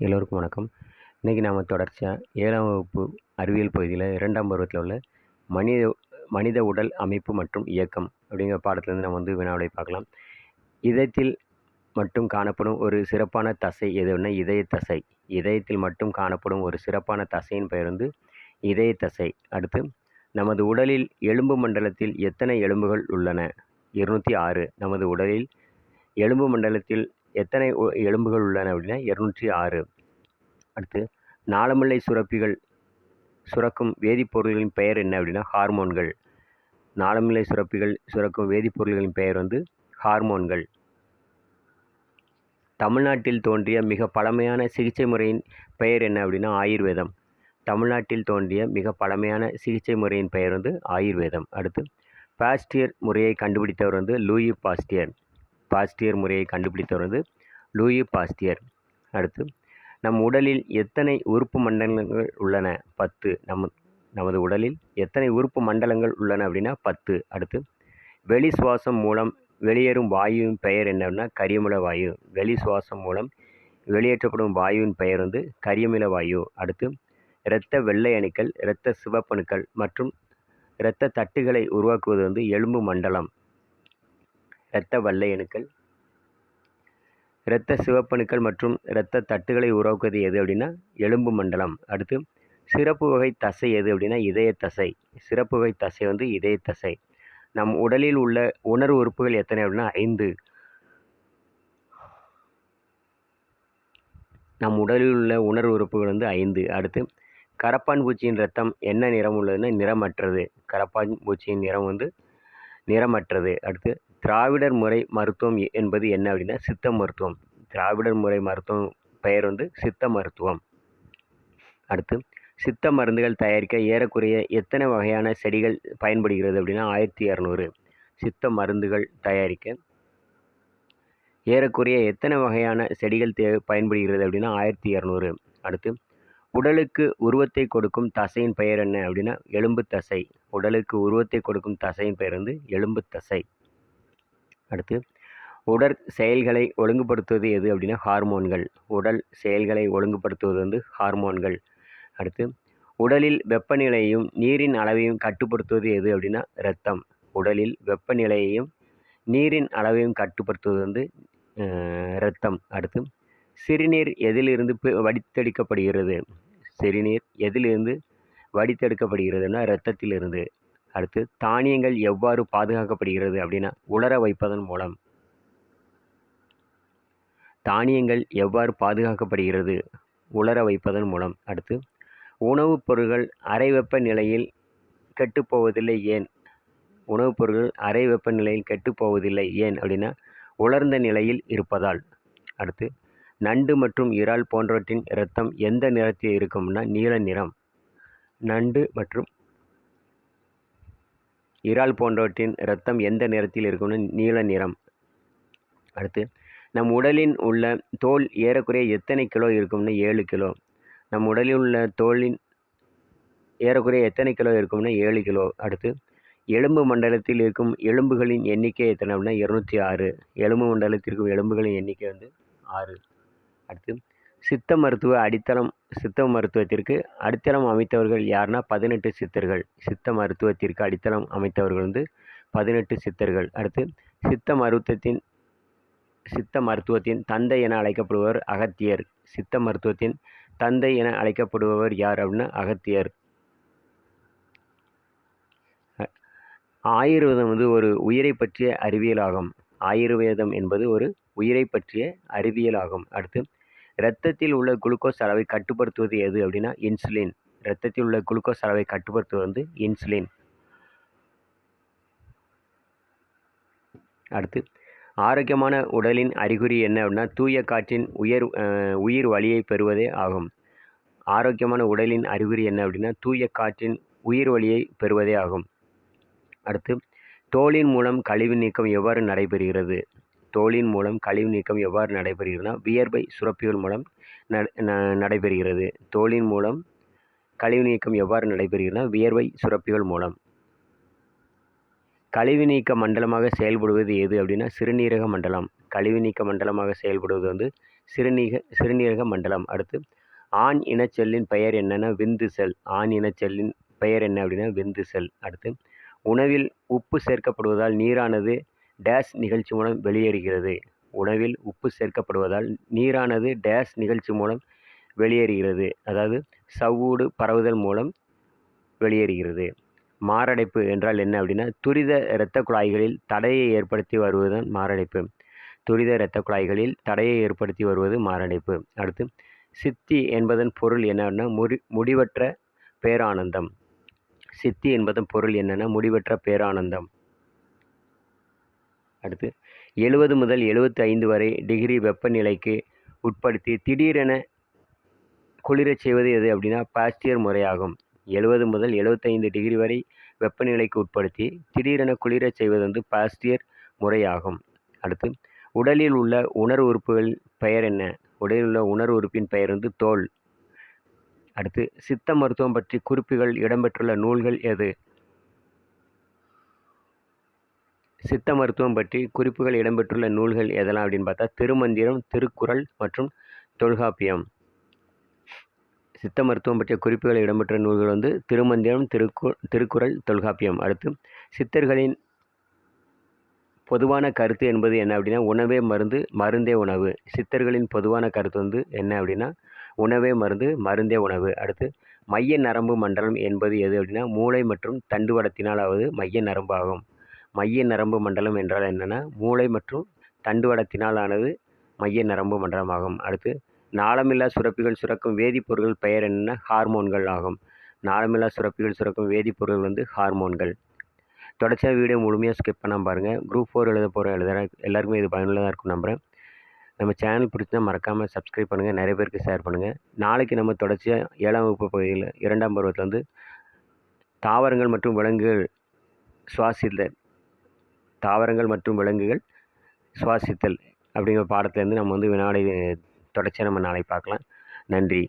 எல்லோருக்கும் வணக்கம். இன்றைக்கி நாம் தொடர்ச்சியாக ஏழாம் வகுப்பு அறிவியல் பகுதியில் இரண்டாம் பருவத்தில் உள்ள மனித மனித உடல் அமைப்பு மற்றும் இயக்கம் அப்படிங்கிற பாடத்துலேருந்து நம்ம வந்து வினாவிடை பார்க்கலாம். இதயத்தில் மட்டும் காணப்படும் ஒரு சிறப்பான தசை எதுன்னா இதய தசை. இதயத்தில் மட்டும் காணப்படும் ஒரு சிறப்பான தசையின் பெயர் வந்து இதய தசை. அடுத்து நமது உடலில் எலும்பு மண்டலத்தில் எத்தனை எலும்புகள் உள்ளன? இருநூற்றி ஆறு. நமது உடலில் எலும்பு மண்டலத்தில் எத்தனை எலும்புகள் உள்ளன அப்படின்னா இரநூற்றி ஆறு. அடுத்து நாளமில்லை சுரப்பிகள் சுரக்கும் வேதிப்பொருள்களின் பெயர் என்ன அப்படின்னா ஹார்மோன்கள். நாளமில்லை சுரப்பிகள் சுரக்கும் வேதிப்பொருள்களின் பெயர் வந்து ஹார்மோன்கள். தமிழ்நாட்டில் தோன்றிய மிக பழமையான சிகிச்சை முறையின் பெயர் என்ன அப்படின்னா ஆயுர்வேதம். தமிழ்நாட்டில் தோன்றிய மிக பழமையான சிகிச்சை முறையின் பெயர் வந்து ஆயுர்வேதம். அடுத்து பாஸ்டியர் முறையை கண்டுபிடித்தவர் வந்து லூயி பாஸ்டியர். பாஸ்டியர் முறையை கண்டுபிடித்தவர் வந்து லூயி பாஸ்டியர். அடுத்து நம் உடலில் எத்தனை உறுப்பு மண்டலங்கள் உள்ளன? பத்து. நம் நமது உடலில் எத்தனை உறுப்பு மண்டலங்கள் உள்ளன அப்படின்னா பத்து. அடுத்து வெளி சுவாசம் மூலம் வெளியேறும் வாயுவின் பெயர் என்னன்னா கரியமில வாயு. வெளி சுவாசம் மூலம் வெளியேற்றப்படும் வாயுவின் பெயர் வந்து கரியமில வாயு. அடுத்து இரத்த வெள்ளை அணுக்கள் இரத்த சிவப்பணுக்கள் மற்றும் இரத்த தட்டுகளை உருவாக்குவது வந்து எலும்பு மண்டலம். இரத்த வல்லையணுக்கள் அணுக்கள் இரத்த சிவப்பணுக்கள் மற்றும் இரத்த தட்டுகளை உருவாக்குவது எது அப்படின்னா எலும்பு மண்டலம். அடுத்து சிறப்பு வகை தசை எது அப்படின்னா இதய தசை. சிறப்பு வகை தசை வந்து இதய தசை. நம் உடலில் உள்ள உணர்வு உறுப்புகள் எத்தனை அப்படின்னா ஐந்து. நம் உடலில் உள்ள உணர்வு உறுப்புகள் வந்து ஐந்து. அடுத்து கரப்பான் பூச்சியின் ரத்தம் என்ன நிறம் உள்ளதுன்னா நிறமற்றது. கரப்பான் பூச்சியின் நிறம் வந்து நிறமற்றது. அடுத்து திராவிடர் முறை மருத்துவம் என்பது என்ன அப்படின்னா சித்த மருத்துவம். திராவிடர் முறை மருத்துவம் பெயர் வந்து சித்த மருத்துவம். அடுத்து சித்த மருந்துகள் தயாரிக்க ஏறக்குறைய எத்தனை வகையான செடிகள் பயன்படுகிறது அப்படின்னா ஆயிரத்தி இரநூறு சித்த மருந்துகள் தயாரிக்க ஏறக்குறைய எத்தனை வகையான செடிகள் தே பயன்படுகிறது அப்படின்னா ஆயிரத்தி இரநூறு அடுத்து உடலுக்கு உருவத்தை கொடுக்கும் தசையின் பெயர் என்ன அப்படின்னா எலும்பு தசை. உடலுக்கு உருவத்தை கொடுக்கும் தசையின் பெயர் வந்து எலும்பு தசை. அடுத்து உடற் செயல்களை ஒழுங்குபடுத்துவது எது அப்படின்னா ஹார்மோன்கள். உடல் செயல்களை ஒழுங்குபடுத்துவது வந்து ஹார்மோன்கள். அடுத்து உடலில் வெப்பநிலையையும் நீரின் அளவையும் கட்டுப்படுத்துவது எது அப்படின்னா ரத்தம் உடலில் வெப்பநிலையையும் நீரின் அளவையும் கட்டுப்படுத்துவது வந்து ரத்தம் அடுத்து சிறுநீர் எதிலிருந்து வடித்தெடுக்கப்படுகிறது. சிறுநீர் எதிலிருந்து வடித்தெடுக்கப்படுகிறதுனா இரத்தத்திலிருந்து. அடுத்து தானியங்கள் எவ்வாறு பாதுகாக்கப்படுகிறது அப்படின்னா உலர வைப்பதன் மூலம். தானியங்கள் எவ்வாறு பாதுகாக்கப்படுகிறது? உலர வைப்பதன் மூலம். அடுத்து உணவுப் பொருட்கள் அறை வெப்ப நிலையில் கெட்டுப்போவதில்லை ஏன்? உணவுப் பொருட்கள் அறை வெப்ப நிலையில் கெட்டுப்போவதில்லை ஏன் அப்படின்னா உலர்ந்த நிலையில் இருப்பதால். அடுத்து நண்டு மற்றும் இறால் போன்றவற்றின் இரத்தம் எந்த நிறத்தில் இருக்கும்னா நீல நிறம். நண்டு மற்றும் இறால் போன்றவற்றின் இரத்தம் எந்த நிறத்தில் இருக்கும்னு நீல நிறம். அடுத்து நம் உடலின் உள்ள தோல் ஏறக்குறைய எத்தனை கிலோ இருக்கும்னா ஏழு கிலோ. நம் உடலில் உள்ள தோலின் ஏறக்குறைய எத்தனை கிலோ இருக்கும்னா ஏழு கிலோ. அடுத்து எலும்பு மண்டலத்தில் இருக்கும் எலும்புகளின் எண்ணிக்கை எத்தனை அப்படின்னா இருநூற்றி ஆறு. எலும்பு மண்டலத்தில் இருக்கும் எலும்புகளின் எண்ணிக்கை வந்து ஆறு. அடுத்து சித்த மருத்துவ அடித்தளம் சித்த மருத்துவத்திற்கு அடித்தளம் அமைத்தவர்கள் யாருன்னா பதினெட்டு சித்தர்கள். சித்த மருத்துவத்திற்கு அடித்தளம் அமைத்தவர்கள் வந்து பதினெட்டு சித்தர்கள். அடுத்து சித்த மருத்துவத்தின் சித்த மருத்துவத்தின் தந்தை என அழைக்கப்படுபவர் அகத்தியர். சித்த மருத்துவத்தின் தந்தை என அழைக்கப்படுபவர் யார் அப்படின்னா அகத்தியர். ஆயுர்வேதம் வந்து ஒரு உயிரை பற்றிய அறிவியலாகும். ஆயுர்வேதம் என்பது ஒரு உயிரை பற்றிய அறிவியலாகும். அடுத்து இரத்தத்தில் உள்ள குளுக்கோஸ் அளவை கட்டுப்படுத்துவது எது அப்படின்னா இன்சுலின். இரத்தத்தில் உள்ள குளுக்கோஸ் அளவை கட்டுப்படுத்துவது வந்து இன்சுலின். அடுத்து ஆரோக்கியமான உடலின் அறிகுறி என்ன அப்படின்னா தூய காற்றின் உயர் உயிர் வழியை பெறுவதே ஆகும். ஆரோக்கியமான உடலின் அறிகுறி என்ன அப்படின்னா தூய காற்றின் உயிர் வழியை பெறுவதே ஆகும். அடுத்து தோலின் மூலம் கழிவு நீக்கம் எவ்வாறு நடைபெறுகிறது? தோலின் மூலம் கழிவு நீக்கம் எவ்வாறு நடைபெறுகிறதுனா வியர்வை சுரப்பிகள் மூலம் ந- நடைபெறுகிறது. தோலின் மூலம் கழிவு நீக்கம் எவ்வாறு நடைபெறுகிறதுனா வியர்வை சுரப்பிகள் மூலம். கழிவு நீக்க மண்டலமாக செயல்படுவது எது அப்படின்னா சிறுநீரக மண்டலம். கழிவு நீக்க மண்டலமாக செயல்படுவது வந்து சிறுநீக சிறுநீரக மண்டலம். அடுத்து ஆண் இனச்செல்லின் பெயர் என்னென்னா விந்து செல். ஆண் இனச்செல்லின் பெயர் என்ன அப்படின்னா விந்து செல். அடுத்து உணவில் உப்பு சேர்க்கப்படுவதால் நீரானது டேஸ் நிகழ்ச்சி மூலம் வெளியேறுகிறது. உணவில் உப்பு சேர்க்கப்படுவதால் நீரானது டேஸ் நிகழ்ச்சி மூலம் வெளியேறுகிறது. அதாவது சவ்வூடு பரவுதல் மூலம் வெளியேறுகிறது. மாரடைப்பு என்றால் என்ன அப்படின்னா துரித இரத்த குழாய்களில் தடையை ஏற்படுத்தி வருவதுதான் மாரடைப்பு. துரித இரத்த குழாய்களில் தடையை ஏற்படுத்தி வருவது மாரடைப்பு. அடுத்து சித்தி என்பதன் பொருள் என்னன்னா முடி முடிவற்ற பேரானந்தம். சித்தி என்பதன் பொருள் என்னென்னா முடிவற்ற பேரானந்தம். அடுத்து எழுபது முதல் எழுபத்தி ஐந்து வரை டிகிரி வெப்பநிலைக்கு உட்படுத்தி திடீரென குளிரச் செய்வது எது அப்படின்னா பாஸ்டியர் முறையாகும். எழுபது முதல் எழுபத்தைந்து டிகிரி வரை வெப்பநிலைக்கு உட்படுத்தி திடீரென குளிரச் செய்வது வந்து பாஸ்டியர் முறையாகும். அடுத்து உடலில் உள்ள உணர் உறுப்புகள் பெயர் என்ன? உடலில் உள்ள உணர் உறுப்பின் பெயர் வந்து தோல். அடுத்து சித்த மருத்துவம் பற்றி குறிப்புகள் இடம்பெற்றுள்ள நூல்கள் எது? சித்த மருத்துவம் பற்றி குறிப்புகள் இடம்பெற்றுள்ள நூல்கள் எதெல்லாம் அப்படின்னு பார்த்தா திருமந்திரம் திருக்குறள் மற்றும் தொல்காப்பியம். சித்த மருத்துவம் பற்றிய குறிப்புகள் இடம்பெற்ற நூல்கள் வந்து திருமந்திரம் திருக்கு திருக்குறள் தொல்காப்பியம். அடுத்து சித்தர்களின் பொதுவான கருத்து என்பது என்ன அப்படின்னா உணவே மருந்து மருந்தே உணவு. சித்தர்களின் பொதுவான கருத்து வந்து என்ன அப்படின்னா உணவே மருந்து மருந்தே உணவு. அடுத்து மைய நரம்பு மண்டலம் என்பது எது அப்படின்னா மூளை மற்றும் தண்டுவடத்தினால் ஆவது மைய நரம்பு ஆகும் மைய நரம்பு மண்டலம் என்றால் என்னென்னா மூளை மற்றும் தண்டுவடத்தினால் ஆனது மைய நரம்பு மண்டலமாகும். அடுத்து நாளமில்லா சுரப்பிகள் சுரக்கும் வேதிப்பொருட்கள் பெயர் என்னென்னா ஹார்மோன்கள் ஆகும். நாளமில்லா சுரப்பிகள் சுரக்கும் வேதிப்பொருட்கள் வந்து ஹார்மோன்கள். தொடர்ச்சியாக வீடியோ முழுமையாக ஸ்கிப் பண்ணாமல் பாருங்கள் குரூப் ஃபோர் எழுத போகிற எழுதுகிற எல்லாருக்குமே இது பயனுள்ளதாக இருக்கும் நம்புகிறேன் நம்ம சேனல் பிடிச்சா மறக்காமல் சப்ஸ்கிரைப் பண்ணுங்கள் நிறைய பேருக்கு ஷேர் பண்ணுங்கள் நாளைக்கு நம்ம தொடர்ச்சியாக ஏழாம் வகுப்பு பகுதியில் இரண்டாம் பருவத்தில் வந்து தாவரங்கள் மற்றும் விலங்குகள் சுவாசித்தல் தாவரங்கள் மற்றும் விலங்குகள் சுவாசித்தல் அப்படிங்கிற பாடத்துலேருந்து நம்ம வந்து வினாடி தொடர்ச்சியாக நம்ம நாளைக்கு பார்க்கலாம். நன்றி.